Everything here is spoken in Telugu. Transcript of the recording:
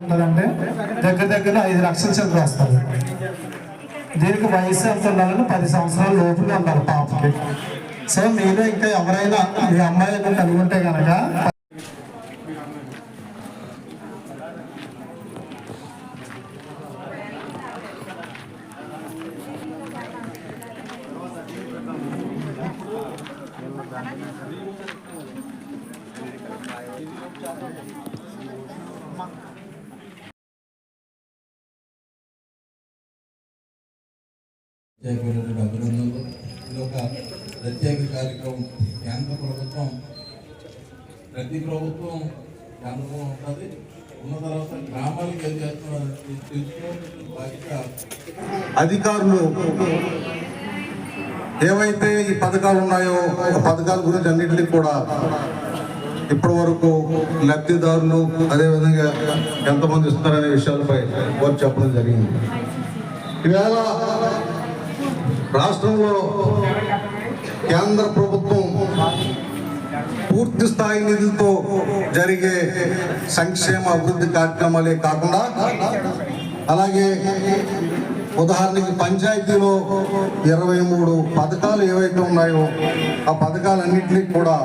ఉంటుందంటే దగ్గర దగ్గర ఐదు లక్షల చిల్లర వస్తుంది దీనికి వయసు ఎంత ఉండాలని పది సంవత్సరాల లోపల ఉండాలి పాపకి. సో మీరు ఇంకా ఎవరైనా మీ కలిగి కనుగొంటే కనుక ప్రత్యేకమైనటువంటి అభినందనలు. ఇది ఒక ప్రత్యేక కార్యక్రమం. కేంద్ర ప్రభుత్వం ప్రతి ప్రభుత్వం కేంద్రంలో ఉంటుంది. ఉన్న తర్వాత గ్రామాలకు ఏం చేస్తున్నారు? అధికారులు ఏవైతే ఈ పథకాలు ఉన్నాయో పథకాల గురించి అన్నింటినీ కూడా ఇప్పటి వరకు లబ్ధిదారులు అదేవిధంగా ఎంతమంది ఇస్తున్నారనే విషయాలపై వారు చెప్పడం జరిగింది. ఈవేళ రాష్ట్రంలో కేంద్ర ప్రభుత్వం పూర్తి స్థాయి నిధులతో జరిగే సంక్షేమ అభివృద్ధి కార్యక్రమాలే కాకుండా అలాగే ఉదాహరణకి పంచాయతీలో ఇరవై మూడు పథకాలు ఏవైతే ఉన్నాయో ఆ పథకాలన్నింటినీ కూడా